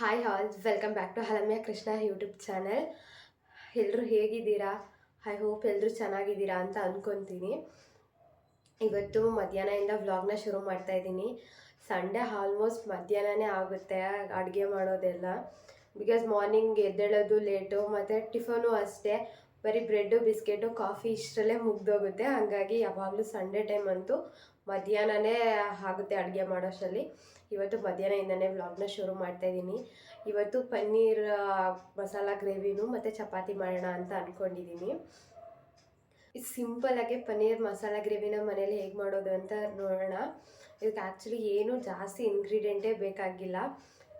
Hi all welcome back to ಹಲಮ್ಯ Krishna YouTube channel ಎಲ್ಲರೂ ಹೇಗಿದ್ದೀರಾ? I hope ಎಲ್ಲರೂ ಚೆನ್ನಾಗಿದ್ದೀರಾ ಅಂತ ಅಂದ್ಕೊತೀನಿ ಇವತ್ತು ಮಧ್ಯಾಹ್ನದಿಂದ ವ್ಲಾಗ್ನ ಶುರು ಮಾಡ್ತಾ ಇದ್ದೀನಿ. ಸಂಡೇ ಆಲ್ಮೋಸ್ಟ್ ಮಧ್ಯಾಹ್ನನೇ ಆಗುತ್ತೆ ಅಡುಗೆ ಮಾಡೋದೆಲ್ಲ. ಬಿಕಾಸ್ ಮಾರ್ನಿಂಗ್ ಎದ್ದೇಳೋದು ಲೇಟು ಮತ್ತು ಟಿಫನು ಅಷ್ಟೇ. ಬರೀ ಬ್ರೆಡ್ಡು ಬಿಸ್ಕೆಟು ಕಾಫಿ ಇಷ್ಟರಲ್ಲೇ ಮುಗ್ದೋಗುತ್ತೆ. ಹಾಗಾಗಿ ಯಾವಾಗಲೂ ಸಂಡೇ ಟೈಮ್ ಅಂತೂ ಮಧ್ಯಾಹ್ನನೇ ಆಗುತ್ತೆ ಅಡುಗೆ ಮಾಡೋಷ್ಟರಲ್ಲಿ. ಇವತ್ತು ಮಧ್ಯಾಹ್ನದಿಂದನೇ ವ್ಲಾಗ್ನ ಶುರು ಮಾಡ್ತಾ ಇದ್ದೀನಿ. ಇವತ್ತು ಪನ್ನೀರ್ ಮಸಾಲ ಗ್ರೇವಿನೂ ಮತ್ತು ಚಪಾತಿ ಮಾಡೋಣ ಅಂತ ಅಂದ್ಕೊಂಡಿದ್ದೀನಿ ಸಿಂಪಲಾಗಿ ಪನ್ನೀರ್, ಮಸಾಲ ಗ್ರೇವಿನ ಮನೇಲಿ ಹೇಗೆ ಮಾಡೋದು ಅಂತ ನೋಡೋಣ. ಇದಕ್ಕೆ ಆ್ಯಕ್ಚುಲಿ ಏನು ಜಾಸ್ತಿ ಇಂಗ್ರೀಡಿಯೆಂಟೇ ಬೇಕಾಗಿಲ್ಲ.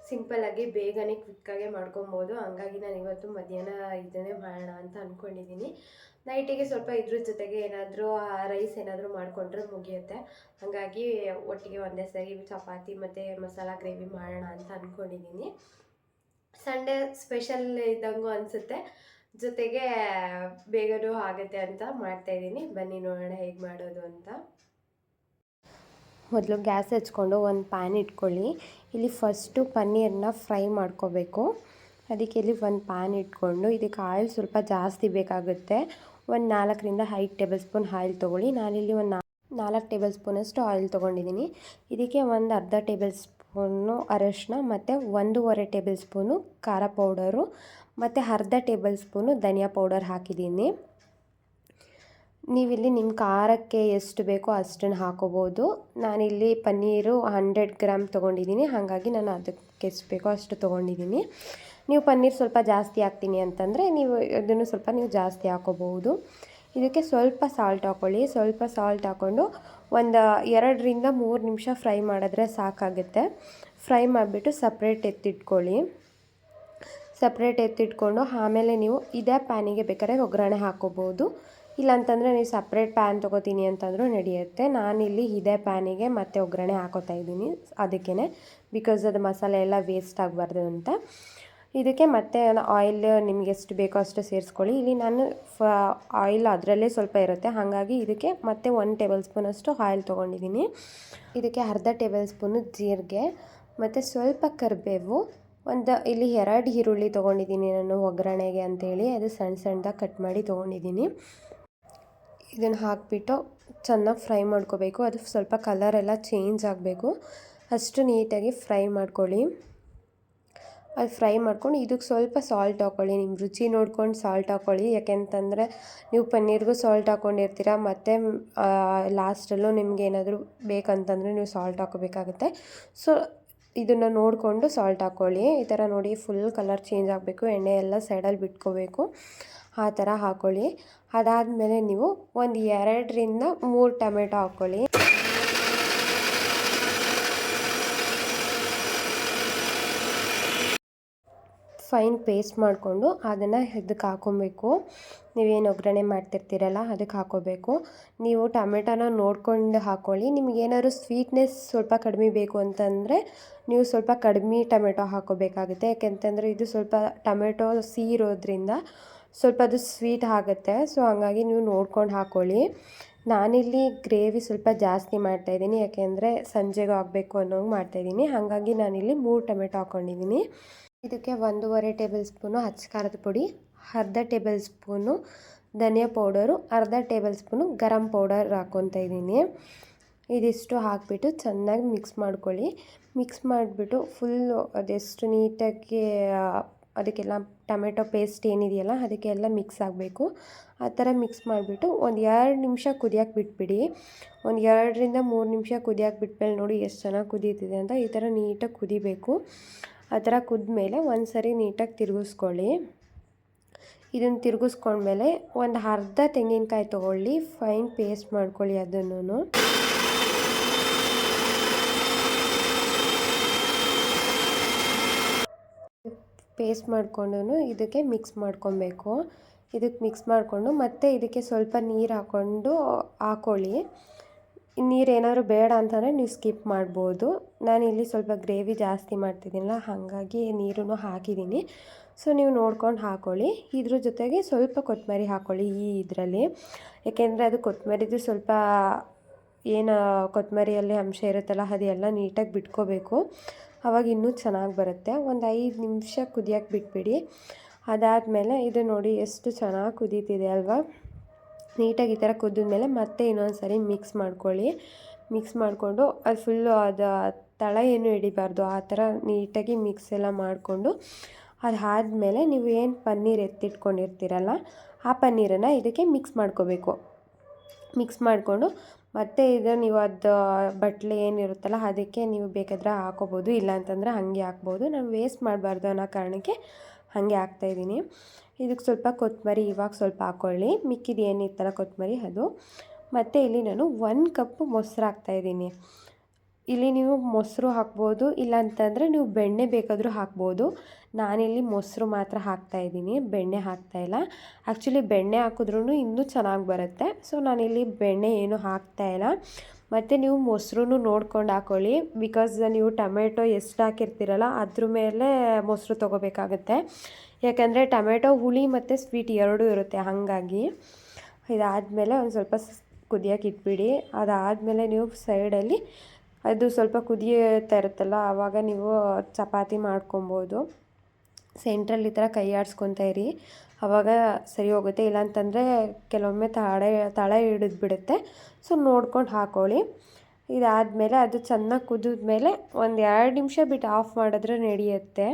ಸಿಂಪಲ್ಲಾಗಿ ಬೇಗನೆ ಕ್ವಿಕ್ಕಾಗೆ ಮಾಡ್ಕೊಬೋದು. ಹಂಗಾಗಿ ನಾನು ಇವತ್ತು ಮಧ್ಯಾಹ್ನ ಇದನ್ನೇ ಮಾಡೋಣ ಅಂತ ಅಂದ್ಕೊಂಡಿದ್ದೀನಿ ನೈಟಿಗೆ ಸ್ವಲ್ಪ ಇದ್ರ ಜೊತೆಗೆ ಏನಾದರೂ ರೈಸ್ ಏನಾದರೂ ಮಾಡಿಕೊಂಡ್ರೆ ಮುಗಿಯುತ್ತೆ. ಹಾಗಾಗಿ ಒಟ್ಟಿಗೆ ಒಂದೇ ಸರಿ ಚಪಾತಿ ಮತ್ತು ಮಸಾಲ ಗ್ರೇವಿ ಮಾಡೋಣ ಅಂತ ಅಂದ್ಕೊಂಡಿದ್ದೀನಿ ಸಂಡೇ ಸ್ಪೆಷಲ್ ಇದ್ದಂಗೂ ಅನಿಸುತ್ತೆ. ಜೊತೆಗೆ ಬೇಗನೂ ಆಗುತ್ತೆ ಅಂತ ಮಾಡ್ತಾಯಿದ್ದೀನಿ ಬನ್ನಿ ನೋಡೋಣ ಹೇಗೆ ಮಾಡೋದು ಅಂತ. ಮೊದಲು ಗ್ಯಾಸ್ ಹಚ್ಕೊಂಡು ಒಂದು ಪ್ಯಾನ್ ಇಟ್ಕೊಳ್ಳಿ. ಇಲ್ಲಿ ಫಸ್ಟು ಪನ್ನೀರನ್ನ ಫ್ರೈ ಮಾಡ್ಕೋಬೇಕು. ಅದಕ್ಕೆ ಇಲ್ಲಿ ಒಂದು ಪ್ಯಾನ್ ಇಟ್ಕೊಂಡು ಇದಕ್ಕೆ ಆಯಿಲ್ ಸ್ವಲ್ಪ ಜಾಸ್ತಿ ಬೇಕಾಗುತ್ತೆ. ಒಂದು ನಾಲ್ಕರಿಂದ ಐದು ಟೇಬಲ್ ಸ್ಪೂನ್ ಆಯಿಲ್ ತೊಗೊಳ್ಳಿ. ನಾನಿಲ್ಲಿ ಒಂದು ನಾಲ್ಕು ಟೇಬಲ್ ಸ್ಪೂನಷ್ಟು ಆಯಿಲ್ ತೊಗೊಂಡಿದ್ದೀನಿ. ಇದಕ್ಕೆ ಒಂದು ಅರ್ಧ ಟೇಬಲ್ ಸ್ಪೂನು ಅರಶಿನ ಮತ್ತು ಒಂದೂವರೆ ಟೇಬಲ್ ಸ್ಪೂನು ಖಾರ ಪೌಡರು ಮತ್ತು ಅರ್ಧ ಟೇಬಲ್ ಸ್ಪೂನು ಧನಿಯಾ ಪೌಡರ್ ಹಾಕಿದ್ದೀನಿ. ನೀವಿಲ್ಲಿ ನಿಮ್ಮ ಖಾರಕ್ಕೆ ಎಷ್ಟು ಬೇಕೋ ಅಷ್ಟನ್ನು ಹಾಕೋಬೋದು. ನಾನಿಲ್ಲಿ ಪನ್ನೀರು ಹಂಡ್ರೆಡ್ ಗ್ರಾಮ್ ತೊಗೊಂಡಿದ್ದೀನಿ. ಹಾಗಾಗಿ ನಾನು ಅದಕ್ಕೆ ಎಷ್ಟು ಬೇಕೋ ಅಷ್ಟು ತೊಗೊಂಡಿದ್ದೀನಿ. ನೀವು ಪನ್ನೀರ್ ಸ್ವಲ್ಪ ಜಾಸ್ತಿ ಹಾಕ್ತೀನಿ ಅಂತಂದರೆ ನೀವು ಇದನ್ನು ಸ್ವಲ್ಪ ನೀವು ಜಾಸ್ತಿ ಹಾಕೋಬಹುದು. ಇದಕ್ಕೆ ಸ್ವಲ್ಪ ಸಾಲ್ಟ್ ಹಾಕ್ಕೊಳ್ಳಿ ಸ್ವಲ್ಪ ಸಾಲ್ಟ್ ಹಾಕ್ಕೊಂಡು ಒಂದು ಎರಡರಿಂದ ಮೂರು ನಿಮಿಷ ಫ್ರೈ ಮಾಡಿದ್ರೆ ಸಾಕಾಗುತ್ತೆ. ಫ್ರೈ ಮಾಡಿಬಿಟ್ಟು ಸಪ್ರೇಟ್ ಎತ್ತಿಟ್ಕೊಳ್ಳಿ. ಸಪ್ರೇಟ್ ಎತ್ತಿಟ್ಕೊಂಡು ಆಮೇಲೆ ನೀವು ಇದೇ ಪ್ಯಾನಿಗೆ ಬೇಕಾದ್ರೆ ಒಗ್ಗರಣೆ ಹಾಕೋಬೋದು ಇಲ್ಲಾಂತಂದರೆ ನೀವು ಸಪ್ರೇಟ್ ಪ್ಯಾನ್ ತೊಗೋತೀನಿ ಅಂತಂದರೂ ನಡೆಯುತ್ತೆ. ನಾನಿಲ್ಲಿ ಇದೇ ಪ್ಯಾನಿಗೆ ಮತ್ತೆ ಒಗ್ಗರಣೆ ಹಾಕೋತಾ ಇದ್ದೀನಿ ಅದಕ್ಕೇ ಬಿಕಾಸ್ ಅದು ಮಸಾಲೆ ಎಲ್ಲ ವೇಸ್ಟ್ ಆಗಬಾರ್ದು ಅಂತ. ಇದಕ್ಕೆ ಮತ್ತೆ ಆಯಿಲ್ ನಿಮ್ಗೆ ಎಷ್ಟು ಬೇಕೋ ಅಷ್ಟು ಸೇರಿಸ್ಕೊಳ್ಳಿ. ಇಲ್ಲಿ ನಾನು ಫ ಆಯಿಲ್ ಅದರಲ್ಲೇ ಸ್ವಲ್ಪ ಇರುತ್ತೆ. ಹಾಗಾಗಿ ಇದಕ್ಕೆ ಮತ್ತೆ ಒಂದು ಟೇಬಲ್ ಸ್ಪೂನಷ್ಟು ಆಯಿಲ್ ತೊಗೊಂಡಿದ್ದೀನಿ. ಇದಕ್ಕೆ ಅರ್ಧ ಟೇಬಲ್ ಸ್ಪೂನು ಜೀರಿಗೆ, ಮತ್ತು ಸ್ವಲ್ಪ ಕರಿಬೇವು, ಒಂದು ಇಲ್ಲಿ ಎರಡು ಈರುಳ್ಳಿ ತೊಗೊಂಡಿದ್ದೀನಿ ನಾನು ಒಗ್ಗರಣೆಗೆ ಅಂತೇಳಿ. ಅದು ಸಣ್ಣ ಸಣ್ಣದಾಗಿ ಕಟ್ ಮಾಡಿ ತೊಗೊಂಡಿದ್ದೀನಿ. ಇದನ್ನು ಹಾಕಿಬಿಟ್ಟು ಚೆನ್ನಾಗಿ ಫ್ರೈ ಮಾಡ್ಕೋಬೇಕು. ಅದು ಸ್ವಲ್ಪ ಕಲರೆಲ್ಲ ಚೇಂಜ್ ಆಗಬೇಕು. ಅಷ್ಟು ನೀಟಾಗಿ ಫ್ರೈ ಮಾಡ್ಕೊಳ್ಳಿ. ಅದು ಫ್ರೈ ಮಾಡ್ಕೊಂಡು ಇದಕ್ಕೆ ಸ್ವಲ್ಪ ಸಾಲ್ಟ್ ಹಾಕ್ಕೊಳ್ಳಿ. ನಿಮ್ಮ ರುಚಿ ನೋಡ್ಕೊಂಡು ಸಾಲ್ಟ್ ಹಾಕ್ಕೊಳ್ಳಿ. ಯಾಕೆಂತಂದರೆ ನೀವು ಪನ್ನೀರ್ಗೂ ಸಾಲ್ಟ್ ಹಾಕ್ಕೊಂಡಿರ್ತೀರ ಮತ್ತು ಲಾಸ್ಟಲ್ಲೂ ನಿಮ್ಗೆ ಏನಾದರೂ ಬೇಕಂತಂದರೆ ನೀವು ಸಾಲ್ಟ್ ಹಾಕೋಬೇಕಾಗುತ್ತೆ ಸೊ ಇದನ್ನು ನೋಡಿಕೊಂಡು ಸಾಲ್ಟ್ ಹಾಕ್ಕೊಳ್ಳಿ. ಈ ಥರ ನೋಡಿ ಫುಲ್ ಕಲರ್ ಚೇಂಜ್ ಆಗಬೇಕು. ಎಣ್ಣೆ ಎಲ್ಲ ಸೈಡಲ್ಲಿ ಬಿಟ್ಕೋಬೇಕು. ಆ ಥರ ಹಾಕ್ಕೊಳ್ಳಿ ಅದಾದಮೇಲೆ ನೀವು ಒಂದು ಎರಡರಿಂದ ಮೂರು ಟೊಮೆಟೊ ಹಾಕ್ಕೊಳ್ಳಿ ಫೈನ್ ಪೇಸ್ಟ್ ಮಾಡಿಕೊಂಡು ಅದನ್ನು ಇದಕ್ಕೆ ಹಾಕೊಬೇಕು. ನೀವೇನು ಒಗ್ಗರಣೆ ಮಾಡ್ತಿರ್ತೀರಲ್ಲ ಅದಕ್ಕೆ ಹಾಕೋಬೇಕು. ನೀವು ಟೊಮೆಟೊನ ನೋಡ್ಕೊಂಡು ಹಾಕ್ಕೊಳ್ಳಿ ನಿಮಗೇನಾದ್ರು ಸ್ವೀಟ್ನೆಸ್ ಸ್ವಲ್ಪ ಕಡಿಮೆ ಬೇಕು ಅಂತಂದರೆ ನೀವು ಸ್ವಲ್ಪ ಕಡಿಮೆ ಟೊಮೆಟೊ ಹಾಕೋಬೇಕಾಗುತ್ತೆ. ಯಾಕೆಂತಂದರೆ ಇದು ಸ್ವಲ್ಪ ಟೊಮೆಟೊ ಸಿಹಿ ಇರೋದ್ರಿಂದ ಸ್ವಲ್ಪ ಅದು ಸ್ವೀಟ್ ಆಗುತ್ತೆ. ಸೊ ಹಂಗಾಗಿ ನೀವು ನೋಡ್ಕೊಂಡು ಹಾಕ್ಕೊಳ್ಳಿ ನಾನಿಲ್ಲಿ ಗ್ರೇವಿ ಸ್ವಲ್ಪ ಜಾಸ್ತಿ ಮಾಡ್ತಾಯಿದ್ದೀನಿ ಯಾಕೆಂದರೆ ಸಂಜೆಗೆ ಆಗಬೇಕು ಅನ್ನೋಂಗೆ ಮಾಡ್ತಾಯಿದ್ದೀನಿ ಹಾಗಾಗಿ ನಾನಿಲ್ಲಿ ಮೂರು ಟೊಮೆಟೊ ಹಾಕ್ಕೊಂಡಿದ್ದೀನಿ ಇದಕ್ಕೆ ಒಂದೂವರೆ ಟೇಬಲ್ ಸ್ಪೂನು ಖಾರದ ಪುಡಿ, ಅರ್ಧ ಟೇಬಲ್ ಸ್ಪೂನು ಧನಿಯಾ ಪೌಡರು, ಅರ್ಧ ಟೇಬಲ್ ಸ್ಪೂನು ಗರಂ ಪೌಡರ್ ಹಾಕ್ಕೊತಾ ಇದ್ದೀನಿ. ಇದಿಷ್ಟು ಹಾಕಿಬಿಟ್ಟು ಚೆನ್ನಾಗಿ ಮಿಕ್ಸ್ ಮಾಡ್ಕೊಳ್ಳಿ. ಮಿಕ್ಸ್ ಮಾಡಿಬಿಟ್ಟು ಫುಲ್ಲು ಅದೆಷ್ಟು ನೀಟಾಗಿ ಅದಕ್ಕೆಲ್ಲ ಟೊಮೆಟೊ ಪೇಸ್ಟ್ ಏನಿದೆಯಲ್ಲ ಅದಕ್ಕೆಲ್ಲ ಮಿಕ್ಸ್ ಆಗಬೇಕು. ಆ ಥರ ಮಿಕ್ಸ್ ಮಾಡಿಬಿಟ್ಟು ಒಂದು ಎರಡು ನಿಮಿಷ ಕುದಿಯೋಕೆ ಬಿಟ್ಬಿಡಿ. ಒಂದು ಎರಡರಿಂದ ಮೂರು ನಿಮಿಷ ಕುದಿಯೋಕೆ ಬಿಟ್ಮೇಲೆ ನೋಡಿ ಎಷ್ಟು ಚೆನ್ನಾಗಿ ಕುದೀತಿದೆ ಅಂತ ಈ ಥರ ನೀಟಾಗಿ ಕುದಿಬೇಕು. ಆ ಥರ ಕುದ್ಮೇಲೆ ಒಂದು ಸರಿ ನೀಟಾಗಿ ತಿರುಗಿಸ್ಕೊಳ್ಳಿ. ಇದನ್ನು ತಿರುಗಿಸ್ಕೊಂಡ್ಮೇಲೆ ಒಂದು ಅರ್ಧ ತೆಂಗಿನಕಾಯಿ ತೊಗೊಳ್ಳಿ. ಫೈನ್ ಪೇಸ್ಟ್ ಮಾಡ್ಕೊಳ್ಳಿ ಅದನ್ನು ಪೇಸ್ಟ್ ಮಾಡಿಕೊಂಡು ಇದಕ್ಕೆ ಮಿಕ್ಸ್ ಮಾಡ್ಕೊಬೇಕು. ಇದಕ್ಕೆ ಮಿಕ್ಸ್ ಮಾಡಿಕೊಂಡು ಮತ್ತೆ ಇದಕ್ಕೆ ಸ್ವಲ್ಪ ನೀರು ಹಾಕ್ಕೊಂಡು ಹಾಕ್ಕೊಳ್ಳಿ ನೀರು ಏನಾದ್ರು ಬೇಡ ಅಂತಂದರೆ ನೀವು ಸ್ಕಿಪ್ ಮಾಡ್ಬೋದು. ನಾನಿಲ್ಲಿ ಸ್ವಲ್ಪ ಗ್ರೇವಿ ಜಾಸ್ತಿ ಮಾಡ್ತಿದ್ದೀನಲ್ಲ, ಹಾಗಾಗಿ ನೀರನ್ನು ಹಾಕಿದ್ದೀನಿ. ಸೊ ನೀವು ನೋಡ್ಕೊಂಡು ಹಾಕ್ಕೊಳ್ಳಿ ಇದ್ರ ಜೊತೆಗೆ ಸ್ವಲ್ಪ ಕೊತ್ತಂಬರಿ ಹಾಕ್ಕೊಳ್ಳಿ ಈ ಇದರಲ್ಲಿ. ಯಾಕೆಂದರೆ ಅದು ಕೊತ್ತಂಬರಿದು ಸ್ವಲ್ಪ ಏನು ಕೊತ್ತಂಬರಿಯಲ್ಲಿ ಅಂಶ ಇರುತ್ತಲ್ಲ ಅದೆಲ್ಲ ನೀಟಾಗಿ ಬಿಟ್ಕೋಬೇಕು. ಅವಾಗ ಇನ್ನೂ ಚೆನ್ನಾಗಿ ಬರುತ್ತೆ. ಒಂದು ಐದು ನಿಮಿಷ ಕುದಿಯೋಕ್ಕೆ ಬಿಟ್ಬಿಡಿ. ಅದಾದಮೇಲೆ ಇದು ನೋಡಿ ಎಷ್ಟು ಚೆನ್ನಾಗಿ ಕುದೀತಿದೆ ಅಲ್ವಾ? ನೀಟಾಗಿ ಈ ಥರ ಕುದ್ದಿದ್ಮೇಲೆ ಮತ್ತೆ ಇನ್ನೊಂದು ಸರಿ ಮಿಕ್ಸ್ ಮಾಡ್ಕೊಳ್ಳಿ. ಮಿಕ್ಸ್ ಮಾಡಿಕೊಂಡು ಅದು ಫುಲ್ಲು ಅದು ತಳ ಏನು ಹಿಡಿಬಾರ್ದು, ಆ ಥರ ನೀಟಾಗಿ ಮಿಕ್ಸ್ ಎಲ್ಲ ಮಾಡಿಕೊಂಡು ಅದಾದಮೇಲೆ ನೀವು ಏನು ಪನ್ನೀರ್ ಎತ್ತಿಟ್ಕೊಂಡಿರ್ತೀರಲ್ಲ, ಆ ಪನ್ನೀರನ್ನು ಇದಕ್ಕೆ ಮಿಕ್ಸ್ ಮಾಡ್ಕೋಬೇಕು. ಮಿಕ್ಸ್ ಮಾಡಿಕೊಂಡು ಮತ್ತು ಇದು ನೀವು ಅದು ಬಟ್ಲೆ ಏನಿರುತ್ತಲ್ಲ ಅದಕ್ಕೆ ನೀವು ಬೇಕಾದರೆ ಹಾಕೋಬೋದು ಇಲ್ಲ ಅಂತಂದರೆ ಹಾಗೆ ಹಾಕ್ಬೋದು. ನಾನು ವೇಸ್ಟ್ ಮಾಡಬಾರ್ದು ಅನ್ನೋ ಕಾರಣಕ್ಕೆ ಹಾಗೆ ಹಾಕ್ತಾಯಿದ್ದೀನಿ ಇದಕ್ಕೆ ಸ್ವಲ್ಪ ಕೊತ್ತಂಬರಿ ಇವಾಗ ಸ್ವಲ್ಪ ಹಾಕ್ಕೊಳ್ಳಿ ಮಿಕ್ಕಿದ ಏನಿತ್ತಲ್ಲ ಕೊತ್ತಂಬರಿ ಅದು. ಮತ್ತು ಇಲ್ಲಿ ನಾನು ಒಂದು ಕಪ್ ಮೊಸರು ಹಾಕ್ತಾಯಿದ್ದೀನಿ ಇಲ್ಲಿ ನೀವು ಮೊಸರು ಹಾಕ್ಬೋದು ಇಲ್ಲ ಅಂತಂದರೆ ನೀವು ಬೆಣ್ಣೆ ಬೇಕಾದರೂ ಹಾಕ್ಬೋದು. ನಾನಿಲ್ಲಿ ಮೊಸರು ಮಾತ್ರ ಹಾಕ್ತಾ ಇದ್ದೀನಿ, ಬೆಣ್ಣೆ ಹಾಕ್ತಾಯಿಲ್ಲ ಆ್ಯಕ್ಚುಲಿ ಬೆಣ್ಣೆ ಹಾಕಿದ್ರೂ ಇನ್ನೂ ಚೆನ್ನಾಗಿ ಬರುತ್ತೆ. ಸೊ ನಾನಿಲ್ಲಿ ಬೆಣ್ಣೆ ಏನು ಹಾಕ್ತಾಯಿಲ್ಲ ಮತ್ತು ನೀವು ಮೊಸರು ನೋಡ್ಕೊಂಡು ಹಾಕ್ಕೊಳ್ಳಿ ಬಿಕಾಸ್ ನೀವು ಟೊಮೆಟೊ ಎಷ್ಟು ಹಾಕಿರ್ತೀರಲ್ಲ, ಅದ್ರ ಮೇಲೆ ಮೊಸರು ತೊಗೋಬೇಕಾಗುತ್ತೆ. ಯಾಕಂದರೆ ಟೊಮೆಟೊ, ಹುಳಿ ಮತ್ತು ಸ್ವೀಟ್ ಎರಡೂ ಇರುತ್ತೆ ಹಾಗಾಗಿ. ಇದಾದಮೇಲೆ ಒಂದು ಸ್ವಲ್ಪ ಕುದಿಯೋಕೆ ಇಟ್ಬಿಡಿ. ಅದಾದಮೇಲೆ ನೀವು ಸೈಡಲ್ಲಿ ಅದು ಸ್ವಲ್ಪ ಕುದಿಯುತ್ತಾ ಇರುತ್ತಲ್ಲ, ಆವಾಗ ನೀವು ಚಪಾತಿ ಮಾಡ್ಕೊಬೋದು. ಸೆಂಟ್ರಲ್ಲಿ ಈ ಥರ ಕೈ ಆಡಿಸ್ಕೊತಾ ಇರಿ. ಆವಾಗ ಸರಿ ಹೋಗುತ್ತೆ. ಇಲ್ಲಾಂತಂದರೆ ಕೆಲವೊಮ್ಮೆ ತಳ ಹಿಡಿದು ಹಿಡಿದ್ಬಿಡುತ್ತೆ. ಸೊ, ನೋಡ್ಕೊಂಡು ಹಾಕೊಳ್ಳಿ. ಇದಾದಮೇಲೆ ಅದು ಚೆನ್ನಾಗಿ ಕುದಿದ್ಮೇಲೆ ಒಂದು ಎರಡು ನಿಮಿಷ ಬಿಟ್ಟು ಆಫ್ ಮಾಡಿದ್ರೆ ನಡೆಯುತ್ತೆ.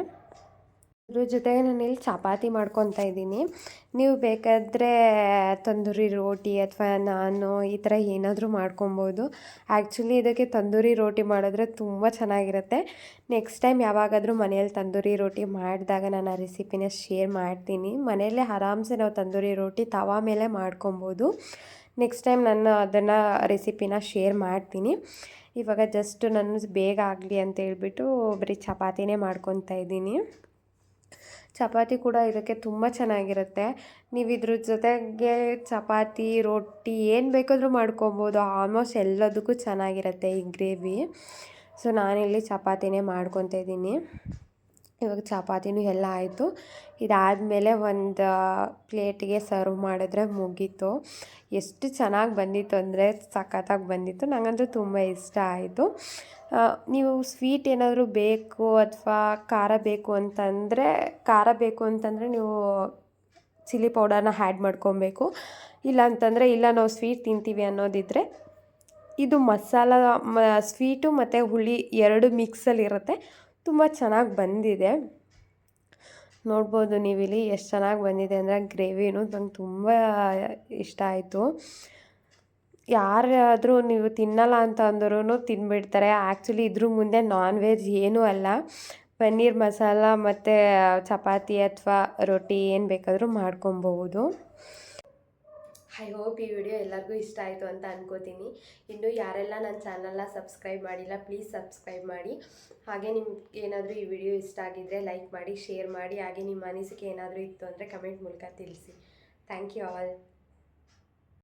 ಅದ್ರ ಜೊತೆಗೆ ನಾನಿಲ್ಲಿ ಚಪಾತಿ ಮಾಡ್ಕೊತಾ ಇದ್ದೀನಿ. ನೀವು ಬೇಕಾದರೆ ತಂದೂರಿ ರೋಟಿ ಅಥವಾ ನಾನು ಈ ಥರ ಏನಾದರೂ ಮಾಡ್ಕೊಬೋದು. ಆ್ಯಕ್ಚುಲಿ ಇದಕ್ಕೆ ತಂದೂರಿ ರೋಟಿ ಮಾಡಿದ್ರೆ ತುಂಬ ಚೆನ್ನಾಗಿರುತ್ತೆ. ನೆಕ್ಸ್ಟ್ ಟೈಮ್ ಯಾವಾಗಾದರೂ ಮನೆಯಲ್ಲಿ ತಂದೂರಿ ರೋಟಿ ಮಾಡಿದಾಗ ನಾನು ಆ ರೆಸಿಪಿನ ಶೇರ್ ಮಾಡ್ತೀನಿ. ಮನೆಯಲ್ಲೇ ಆರಾಮ್ಸೆ ನಾವು ತಂದೂರಿ ರೋಟಿ ತವಾ ಮೇಲೆ ಮಾಡ್ಕೊಬೋದು. ನೆಕ್ಸ್ಟ್ ಟೈಮ್ ನಾನು ಅದನ್ನು ರೆಸಿಪಿನ ಶೇರ್ ಮಾಡ್ತೀನಿ. ಇವಾಗ ಜಸ್ಟ್ ನಾನು ಬೇಗ ಆಗಲಿ ಅಂತ ಹೇಳ್ಬಿಟ್ಟು ಬರೀ ಚಪಾತಿನೇ ಮಾಡ್ಕೊತಾ ಇದ್ದೀನಿ. ಚಪಾತಿ ಕೂಡ ಇದಕ್ಕೆ ತುಂಬ ಚೆನ್ನಾಗಿರುತ್ತೆ. ನೀವು ಇದ್ರ ಜೊತೆಗೆ ಚಪಾತಿ, ರೊಟ್ಟಿ ಏನು ಬೇಕಾದರೂ ಮಾಡ್ಕೊಬೋದು. ಆಲ್ಮೋಸ್ಟ್ ಎಲ್ಲದಕ್ಕೂ ಚೆನ್ನಾಗಿರುತ್ತೆ ಈ ಗ್ರೇವಿ ಸೊ ನಾನಿಲ್ಲಿ ಚಪಾತಿನೇ ಮಾಡ್ಕೊತ ಇದ್ದೀನಿ ಇವಾಗ ಚಪಾತಿನೂ ಎಲ್ಲ ಆಯಿತು. ಇದಾದಮೇಲೆ ಒಂದು ಪ್ಲೇಟಿಗೆ ಸರ್ವ್ ಮಾಡಿದ್ರೆ ಮುಗೀತು. ಎಷ್ಟು ಚೆನ್ನಾಗಿ ಬಂದಿತ್ತು ಅಂದರೆ ಸಖತ್ತಾಗಿ ಬಂದಿತ್ತು. ನನಗಂತೂ ತುಂಬ ಇಷ್ಟ ಆಯಿತು. ನೀವು ಸ್ವೀಟ್ ಏನಾದರೂ ಬೇಕು ಅಥವಾ ಖಾರ ಬೇಕು ಅಂತಂದರೆ, ಖಾರ ಬೇಕು ಅಂತಂದರೆ ನೀವು ಚಿಲ್ಲಿ ಪೌಡರ್ನ ಹ್ಯಾಡ್ ಮಾಡ್ಕೊಬೇಕು. ಇಲ್ಲ ಅಂತಂದರೆ ಇಲ್ಲ ನಾವು ಸ್ವೀಟ್ ತಿಂತೀವಿ ಅನ್ನೋದಿದ್ದರೆ ಇದು ಮಸಾಲ, ಮ, ಸ್ವೀಟು ಮತ್ತು ಹುಳಿ ಎರಡು ಮಿಕ್ಸಲ್ಲಿರುತ್ತೆ. ತುಂಬ ಚೆನ್ನಾಗಿ ಬಂದಿದೆ. ನೋಡ್ಬೋದು ನೀವಿಲ್ಲಿ ಎಷ್ಟು ಚೆನ್ನಾಗಿ ಬಂದಿದೆ ಅಂದರೆ ಗ್ರೇವಿನೂ ನಂಗೆ ತುಂಬ ಇಷ್ಟ ಆಯಿತು. ಯಾರಾದರೂ ನೀವು ತಿನ್ನಲ್ಲ ಅಂತ ಅಂದ್ರೂ ತಿನ್ಬಿಡ್ತಾರೆ. ಆ್ಯಕ್ಚುಲಿ ಇದ್ರ ಮುಂದೆ ನಾನ್ ವೆಜ್ ಏನೂ ಅಲ್ಲ. ಪನ್ನೀರ್ ಮಸಾಲ ಮತ್ತು ಚಪಾತಿ ಅಥವಾ ರೊಟ್ಟಿ ಏನು ಬೇಕಾದರೂ ಮಾಡ್ಕೊಬಹುದು. ಐ ಹೋಪ್ ಈ ವಿಡಿಯೋ ಎಲ್ಲರಿಗೂ ಇಷ್ಟ ಆಯಿತು ಅಂತ ಅನ್ಕೋತೀನಿ. ಇನ್ನು ಯಾರೆಲ್ಲ ನನ್ನ ಚಾನಲ್ನ ಸಬ್ಸ್ಕ್ರೈಬ್ ಮಾಡಿಲ್ಲ ಪ್ಲೀಸ್ ಸಬ್ಸ್ಕ್ರೈಬ್ ಮಾಡಿ. ಹಾಗೆ ನಿಮ್ಗೆ ಏನಾದರೂ ಈ ವಿಡಿಯೋ ಇಷ್ಟ ಆಗಿದ್ದರೆ ಲೈಕ್ ಮಾಡಿ ಶೇರ್ ಮಾಡಿ. ಹಾಗೆ ನಿಮ್ಮ ಅನಿಸಿಕೆ ಏನಾದರೂ ಇತ್ತು ಅಂದರೆ ಕಮೆಂಟ್ ಮೂಲಕ ತಿಳಿಸಿ. Thank you all